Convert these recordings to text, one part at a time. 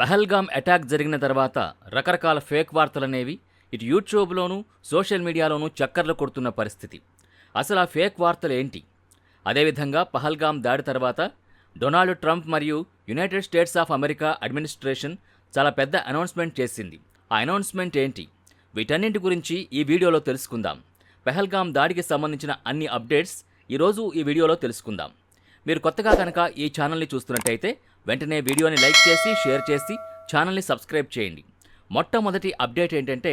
Pahalgam attack జరిగిన తర్వాత రకరకాల ఫేక్ వార్తలనేవి ఇటు యూట్యూబ్లోనూ సోషల్ మీడియాలోనూ చక్కర్లు కొడుతున్న పరిస్థితి. అసలు ఆ ఫేక్ వార్తలు ఏంటి? అదేవిధంగా పహల్గామ్ దాడి తర్వాత డొనాల్డ్ ట్రంప్ మరియు United States of America administration చాలా పెద్ద అనౌన్స్మెంట్ చేసింది. ఆ అనౌన్స్మెంట్ ఏంటి? వీటన్నింటి గురించి ఈ వీడియోలో తెలుసుకుందాం. పెహల్గామ్ దాడికి సంబంధించిన అన్ని అప్డేట్స్ ఈరోజు ఈ వీడియోలో తెలుసుకుందాం. మీరు కొత్తగా కనుక ఈ ఛానల్ని చూస్తున్నట్టయితే వెంటనే వీడియోని లైక్ చేసి షేర్ చేసి ఛానల్ని సబ్స్క్రైబ్ చేయండి. మొట్టమొదటి అప్డేట్ ఏంటంటే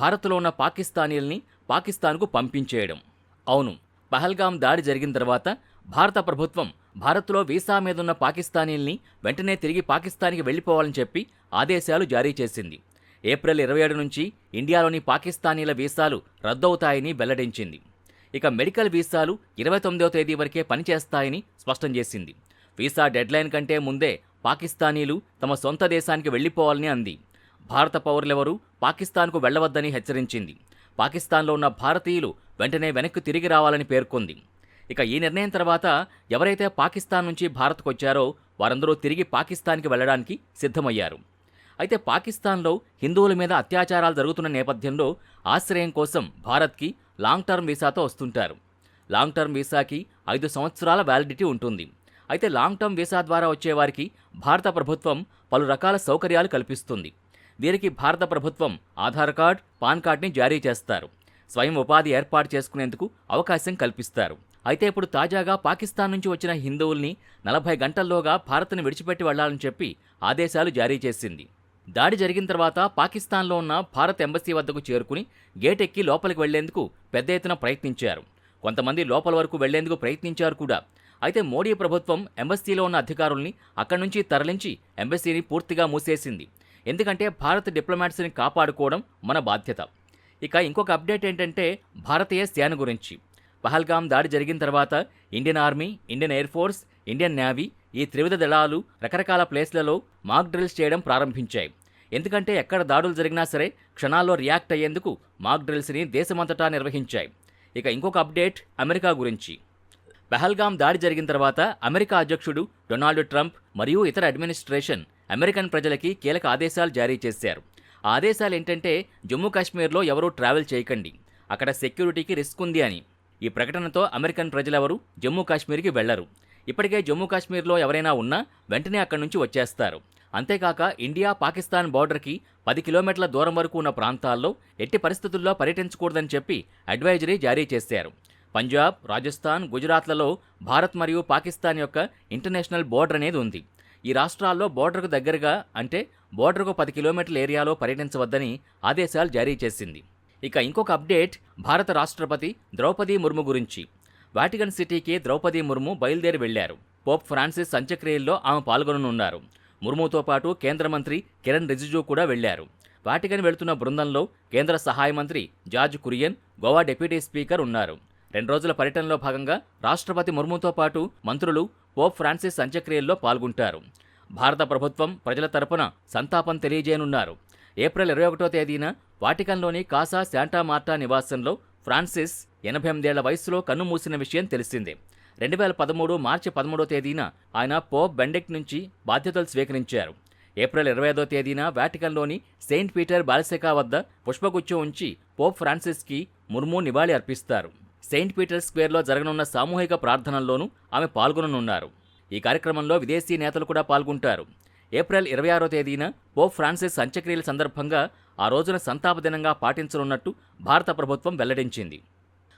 భారత్లో ఉన్న పాకిస్తానీల్ని పాకిస్తాన్కు పంపించేయడం. అవును పహల్గామ్ దాడి జరిగిన తర్వాత భారత ప్రభుత్వం భారత్లో వీసా మీదున్న పాకిస్తానీల్ని వెంటనే తిరిగి పాకిస్తాన్కి వెళ్ళిపోవాలని చెప్పి ఆదేశాలు జారీ చేసింది. ఏప్రిల్ ఇరవై ఏడు నుంచి ఇండియాలోని పాకిస్తానీల వీసాలు రద్దవుతాయని వెల్లడించింది. ఇక మెడికల్ వీసాలు ఇరవై తొమ్మిదవ తేదీ వరకే పనిచేస్తాయని స్పష్టం చేసింది. వీసా డెడ్లైన్ కంటే ముందే పాకిస్తానీలు తమ సొంత దేశానికి వెళ్ళిపోవాలని అంది. భారత పౌరులెవరూ పాకిస్తాన్కు వెళ్ళవద్దని హెచ్చరించింది. పాకిస్తాన్లో ఉన్న భారతీయులు వెంటనే వెనక్కి తిరిగి రావాలని పేర్కొంది. ఇక ఈ నిర్ణయం తర్వాత ఎవరైతే పాకిస్తాన్ నుంచి భారత్కు వచ్చారో వారందరూ తిరిగి పాకిస్తాన్కి వెళ్ళడానికి సిద్ధమయ్యారు. అయితే పాకిస్తాన్లో హిందువుల మీద అత్యాచారాలు జరుగుతున్న నేపథ్యంలో ఆశ్రయం కోసం భారత్కి లాంగ్ టర్మ్ వీసాతో వస్తుంటారు. లాంగ్ టర్మ్ వీసాకి ఐదు సంవత్సరాల వ్యాలిడిటీ ఉంటుంది. అయితే లాంగ్ టర్మ్ వీసా ద్వారా వచ్చేవారికి భారత ప్రభుత్వం పలు రకాల సౌకర్యాలు కల్పిస్తుంది. వీరికి భారత ప్రభుత్వం ఆధార్ కార్డ్ పాన్ కార్డ్ని జారీ చేస్తారు. స్వయం ఉపాధి ఏర్పాటు చేసుకునేందుకు అవకాశం కల్పిస్తారు. అయితే ఇప్పుడు తాజాగా పాకిస్తాన్ నుంచి వచ్చిన హిందువుల్ని నలభై గంటల్లోగా భారత్ను విడిచిపెట్టి వెళ్ళాలని చెప్పి ఆదేశాలు జారీ చేసింది. దాడి జరిగిన తర్వాత పాకిస్తాన్లో ఉన్న భారత్ ఎంబసీ వద్దకు చేరుకుని గేట్ ఎక్కి లోపలికి వెళ్ళేందుకు పెద్ద ఎత్తున ప్రయత్నించారు. కొంతమంది లోపల వరకు వెళ్ళేందుకు ప్రయత్నించారు కూడా. అయితే మోడీ ప్రభుత్వం ఎంబసీలో ఉన్న అధికారుల్ని అక్కడి నుంచి తరలించి ఎంబసీని పూర్తిగా మూసేసింది. ఎందుకంటే భారత డిప్లొమాట్స్ని కాపాడుకోవడం మన బాధ్యత. ఇక ఇంకొక అప్డేట్ ఏంటంటే భారతీయ సేన గురించి. పహల్గామ్ దాడి జరిగిన తర్వాత Indian army Indian air force Indian navy ఈ త్రివిధ దళాలు రకరకాల ప్లేస్లలో మాక్ డ్రిల్స్ చేయడం ప్రారంభించాయి. ఎందుకంటే ఎక్కడ దాడులు జరిగినా సరే క్షణాల్లో రియాక్ట్ అయ్యేందుకు మాక్ డ్రిల్స్ని దేశమంతటా నిర్వహించాయి. ఇక ఇంకొక అప్డేట్ అమెరికా గురించి. పెహల్గాం దాడి జరిగిన తర్వాత అమెరికా అధ్యక్షుడు డొనాల్డ్ ట్రంప్ మరియు ఇతర అడ్మినిస్ట్రేషన్ అమెరికన్ ప్రజలకి కీలక ఆదేశాలు జారీ చేశారు. ఆ ఆదేశాలు ఏంటంటే జమ్మూ కాశ్మీర్లో ఎవరూ ట్రావెల్ చేయకండి. అక్కడ సెక్యూరిటీకి రిస్క్ ఉంది అని. ఈ ప్రకటనతో అమెరికన్ ప్రజలెవరూ జమ్మూ కాశ్మీర్కి వెళ్ళరు ఇప్పటికే జమ్మూ కాశ్మీర్లో ఎవరైనా ఉన్నా వెంటనే అక్కడి నుంచి వచ్చేస్తారు. అంతేకాక ఇండియా పాకిస్తాన్ బార్డర్కి పది కిలోమీటర్ల దూరం వరకు ఉన్న ప్రాంతాల్లో ఎట్టి పరిస్థితుల్లో పర్యటించకూడదని చెప్పి అడ్వైజరీ జారీ చేశారు. పంజాబ్ రాజస్థాన్ గుజరాత్లలో భారత్ మరియు పాకిస్తాన్ యొక్క ఇంటర్నేషనల్ బోర్డర్ అనేది ఉంది. ఈ రాష్ట్రాల్లో బోర్డర్కు దగ్గరగా అంటే బోర్డర్కు పది కిలోమీటర్ల ఏరియాలో పర్యటించవద్దని ఆదేశాలు జారీ చేసింది. ఇక ఇంకొక అప్డేట్ భారత రాష్ట్రపతి ద్రౌపది ముర్ము గురించి. వాటికన్ సిటీకి ద్రౌపది ముర్ము బయలుదేరి వెళ్ళారు పోప్ ఫ్రాన్సిస్ అంత్యక్రియల్లో ఆమె పాల్గొననున్నారు. ముర్ముతో పాటు కేంద్ర మంత్రి కిరణ్ రిజిజు కూడా వెళ్ళారు వాటికన్ వెళుతున్న బృందంలో కేంద్ర సహాయ మంత్రి George Kurian Goa deputy speaker ఉన్నారు. రెండు రోజుల పర్యటనలో భాగంగా రాష్ట్రపతి ముర్ముతో పాటు మంత్రులు పోప్ ఫ్రాన్సిస్ అంత్యక్రియల్లో పాల్గొంటారు. భారత ప్రభుత్వం ప్రజల తరపున సంతాపం తెలియజేయనున్నారు. ఏప్రిల్ ఇరవై ఒకటో తేదీన వాటికన్లోని కాసా శాంటా మార్టా నివాసంలో ఫ్రాన్సిస్ ఎనభై ఎనిమిదేళ్ళ వయసులో కన్నుమూసిన విషయం తెలిసిందే. రెండు వేల పదమూడు మార్చి పదమూడో తేదీన ఆయన పోప్ బెండెక్ నుంచి బాధ్యతలు స్వీకరించారు. ఏప్రిల్ ఇరవై ఐదో తేదీన వాటికన్లోని సెయింట్ పీటర్ బాలసెకా వద్ద పుష్పగుచ్చం ఉంచి పోప్ ఫ్రాన్సిస్కి ముర్ము నివాళి అర్పిస్తారు. సెయింట్ పీటర్ స్క్వేర్లో జరగనున్న సామూహిక ప్రార్థనల్లోనూ ఆమె పాల్గొననున్నారు. ఈ కార్యక్రమంలో విదేశీ నేతలు కూడా పాల్గొంటారు. ఏప్రిల్ ఇరవై ఆరో తేదీన పోప్ ఫ్రాన్సిస్ అంత్యక్రియల సందర్భంగా ఆ రోజున సంతాప దినంగా పాటించనున్నట్టు భారత ప్రభుత్వం వెల్లడించింది.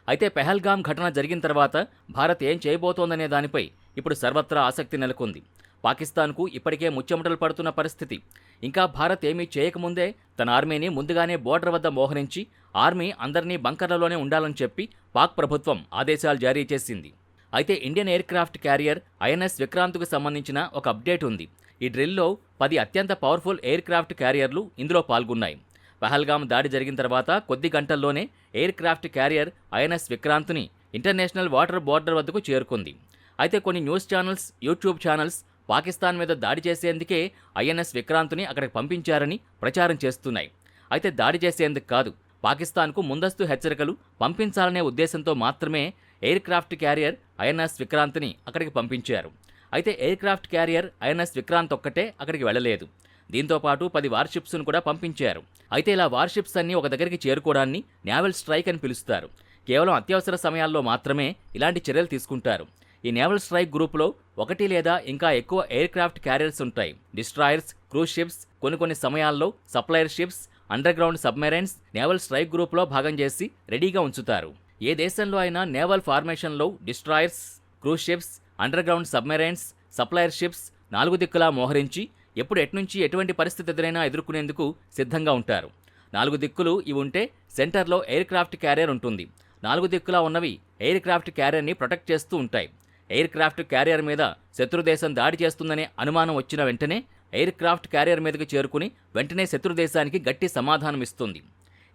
అయితే పెహల్గామ్ ఘటన జరిగిన తర్వాత భారత్ ఏం చేయబోతోందనే దానిపై ఇప్పుడు సర్వత్రా ఆసక్తి నెలకొంది. పాకిస్తాన్కు ఇప్పటికే ముచ్చెమటలు పడుతున్న పరిస్థితి. ఇంకా భారత్ ఏమీ చేయకముందే తన ఆర్మీని ముందుగానే బోర్డర్ వద్ద మోహరించి ఆర్మీ అందరినీ బంకర్లలోనే ఉండాలని చెప్పి పాక్ ప్రభుత్వం ఆదేశాలు జారీ చేసింది. అయితే Indian aircraft carrier INS విక్రాంత్కు సంబంధించిన ఒక అప్డేట్ ఉంది. ఈ డ్రిల్లో పది అత్యంత పవర్ఫుల్ ఎయిర్ క్రాఫ్ట్ క్యారియర్లు ఇందులో పాల్గొన్నాయి. పహల్గామ్ దాడి జరిగిన తర్వాత కొద్ది గంటల్లోనే ఎయిర్ క్రాఫ్ట్ క్యారియర్ ఐఎన్ఎస్ విక్రాంత్ని ఇంటర్నేషనల్ వాటర్ బోర్డర్ వద్దకు చేరుకుంది. అయితే కొన్ని news channels YouTube channels Pakistan మీద దాడి చేసేందుకే ఐఎన్ఎస్ విక్రాంత్ని అక్కడికి పంపించారని ప్రచారం చేస్తున్నాయి. అయితే దాడి చేసేందుకు కాదు పాకిస్తాన్కు ముందస్తు హెచ్చరికలు పంపించాలనే ఉద్దేశంతో మాత్రమే ఎయిర్ క్రాఫ్ట్ క్యారియర్ ఐఎన్ఎస్ విక్రాంత్ని అక్కడికి పంపించారు. అయితే aircraft carrier INS Vikrant ఒక్కటే అక్కడికి వెళ్ళలేదు. దీంతో పాటు పది వార్షిప్స్ను కూడా పంపించారు. అయితే ఇలా వార్షిప్స్ అన్ని ఒక దగ్గరికి చేరుకోవడాన్ని నేవల్ స్ట్రైక్ అని పిలుస్తారు. కేవలం అత్యవసర సమయాల్లో మాత్రమే ఇలాంటి చర్యలు తీసుకుంటారు. ఈ నేవల్ స్ట్రైక్ గ్రూప్లో ఒకటి లేదా ఇంకా ఎక్కువ ఎయిర్ క్రాఫ్ట్ క్యారియర్స్ ఉంటాయి. డిస్ట్రాయర్స్ క్రూజ్ షిప్స్ కొన్ని కొన్ని సమయాల్లో supplier ships underground submarines naval strike గ్రూప్లో భాగం చేసి రెడీగా ఉంచుతారు. ఏ దేశంలో అయినా naval ఫార్మేషన్లో destroyers cruise ships underground submarines supplier ships నాలుగు దిక్కులా మోహరించి ఎప్పుడు ఎట్నుంచి ఎటువంటి పరిస్థితి ఎదురైనా ఎదుర్కొనేందుకు సిద్ధంగా ఉంటారు. నాలుగు దిక్కులు ఇవి ఉంటే సెంటర్లో ఎయిర్ క్రాఫ్ట్ క్యారియర్ ఉంటుంది. నాలుగు దిక్కులా ఉన్నవి ఎయిర్ క్రాఫ్ట్ క్యారియర్ని ప్రొటెక్ట్ చేస్తూ ఉంటాయి. ఎయిర్ క్రాఫ్ట్ క్యారియర్ మీద శత్రుదేశం దాడి చేస్తుందనే అనుమానం వచ్చిన వెంటనే ఎయిర్ క్రాఫ్ట్ క్యారియర్ మీదకి చేరుకుని వెంటనే శత్రుదేశానికి గట్టి సమాధానం ఇస్తుంది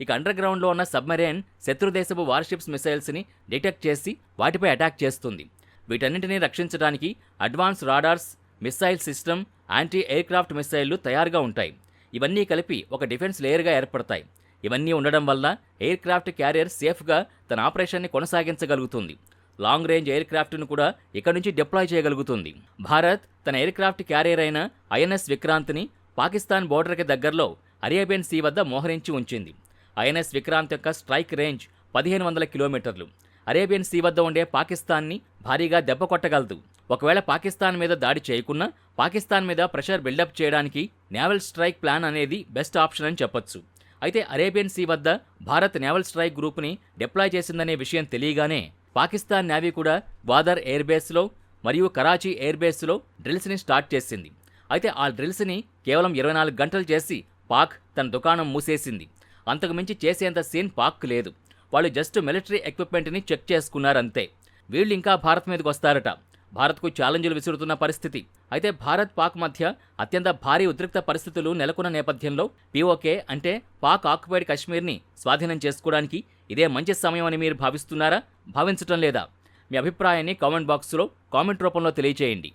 ఇక అండర్ గ్రౌండ్లో ఉన్న సబ్మెరైన్ శత్రుదేశపు వార్షిప్స్ మిసైల్స్ని డిటెక్ట్ చేసి వాటిపై అటాక్ చేస్తుంది. వీటన్నింటినీ రక్షించడానికి advance radars missile system anti aircraft మిస్సైళ్ళు తయారుగా ఉంటాయి. ఇవన్నీ కలిపి ఒక డిఫెన్స్ లేయర్గా ఏర్పడతాయి. ఇవన్నీ ఉండడం వల్ల ఎయిర్ క్రాఫ్ట్ క్యారియర్ సేఫ్గా తన ఆపరేషన్ని కొనసాగించగలుగుతుంది. లాంగ్ రేంజ్ ఎయిర్ క్రాఫ్ట్ను కూడా ఇక్కడ నుంచి డిప్లాయ్ చేయగలుగుతుంది. భారత్ తన ఎయిర్ క్రాఫ్ట్ క్యారియర్ అయిన ఐఎన్ఎస్ విక్రాంత్ని పాకిస్తాన్ బోర్డర్కి దగ్గరలో అరేబియన్ సీ వద్ద మోహరించి ఉంచింది. ఐఎన్ఎస్ విక్రాంత్ యొక్క స్ట్రైక్ రేంజ్ పదిహేను వందల కిలోమీటర్లు. అరేబియన్ సీ వద్ద ఉండే పాకిస్తాన్ని భారీగా దెబ్బ కొట్టగలదు. ఒకవేళ పాకిస్తాన్ మీద దాడి చేయకున్నా పాకిస్తాన్ మీద ప్రెషర్ బిల్డప్ చేయడానికి నేవల్ స్ట్రైక్ ప్లాన్ అనేది బెస్ట్ ఆప్షన్ అని చెప్పొచ్చు. అయితే అరేబియన్ సీ వద్ద భారత్ నేవల్ స్ట్రైక్ గ్రూప్ని డిప్లాయ్ చేసిందనే విషయం తెలియగానే పాకిస్తాన్ నేవీ కూడా గ్వాదర్ ఎయిర్బేస్లో మరియు కరాచీ ఎయిర్బేస్లో డ్రిల్స్ని స్టార్ట్ చేసింది. అయితే ఆ డ్రిల్స్ని కేవలం ఇరవై నాలుగు గంటలు చేసి పాక్ తన దుకాణం మూసేసింది. అంతకుమించి చేసేంత సీన్ పాక్ లేదు. వాళ్ళు జస్ట్ మిలిటరీ ఎక్విప్మెంట్ని చెక్ చేసుకున్నారంతే. వీళ్ళు ఇంకా భారత్ మీదకి వస్తారట. భారత్కు ఛాలెంజ్లు విసురుతున్న పరిస్థితి. అయితే భారత్ పాక్ మధ్య అత్యంత భారీ ఉద్రిక్త పరిస్థితులు నెలకొన్న నేపథ్యంలో పీఓకే అంటే పాక్ ఆక్యుపైడ్ కశ్మీర్ని స్వాధీనం చేసుకోవడానికి ఇదే మంచి సమయం అని మీరు భావిస్తున్నారా? భావించటం లేదా? మీ అభిప్రాయాన్ని కామెంట్ బాక్స్లో కామెంట్ రూపంలో తెలియచేయండి.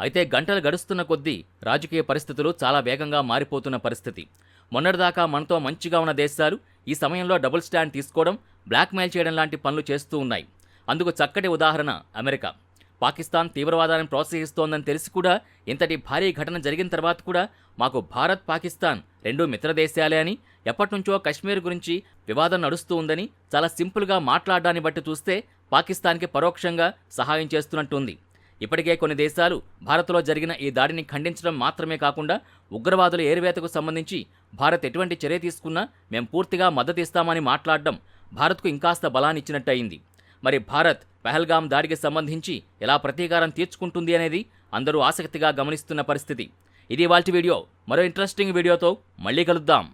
అయితే గంటలు గడుస్తున్న కొద్దీ రాజకీయ పరిస్థితులు చాలా వేగంగా మారిపోతున్న పరిస్థితి. మొన్నటిదాకా మనతో మంచిగా ఉన్న దేశాలు ఈ సమయంలో డబుల్ స్టాండ్ తీసుకోవడం బ్లాక్మెయిల్ చేయడం లాంటి పనులు చేస్తూ ఉన్నాయి. అందుకు చక్కటి ఉదాహరణ అమెరికా. పాకిస్తాన్ తీవ్రవాదాన్ని ప్రోత్సహిస్తోందని తెలిసి కూడా ఇంతటి భారీ ఘటన జరిగిన తర్వాత కూడా మాకు భారత్ పాకిస్తాన్ రెండు మిత్రదేశాలే అని ఎప్పటినుంచో కశ్మీర్ గురించి వివాదం నడుస్తూ ఉందని చాలా సింపుల్గా మాట్లాడడాన్ని బట్టి చూస్తే పాకిస్తాన్కి పరోక్షంగా సహాయం చేస్తున్నట్టుంది. ఇప్పటికే కొన్ని దేశాలు భారత్లో జరిగిన ఈ దాడిని ఖండించడం మాత్రమే కాకుండా ఉగ్రవాదుల ఏరివేతకు సంబంధించి భారత్ ఎటువంటి చర్య తీసుకున్నా మేం పూర్తిగా మద్దతు ఇస్తామని మాట్లాడడం భారత్కు ఇంకాస్త బలాన్నిచ్చినట్టయింది. మరి భారత్ పెహల్గాం దాడికి సంబంధించి ఎలా ప్రతీకారం తీర్చుకుంటుంది అనేది అందరూ ఆసక్తిగా గమనిస్తున్న పరిస్థితి. ఇది వాల్టి వీడియో. మరో ఇంట్రెస్టింగ్ వీడియోతో మళ్ళీ కలుద్దాం.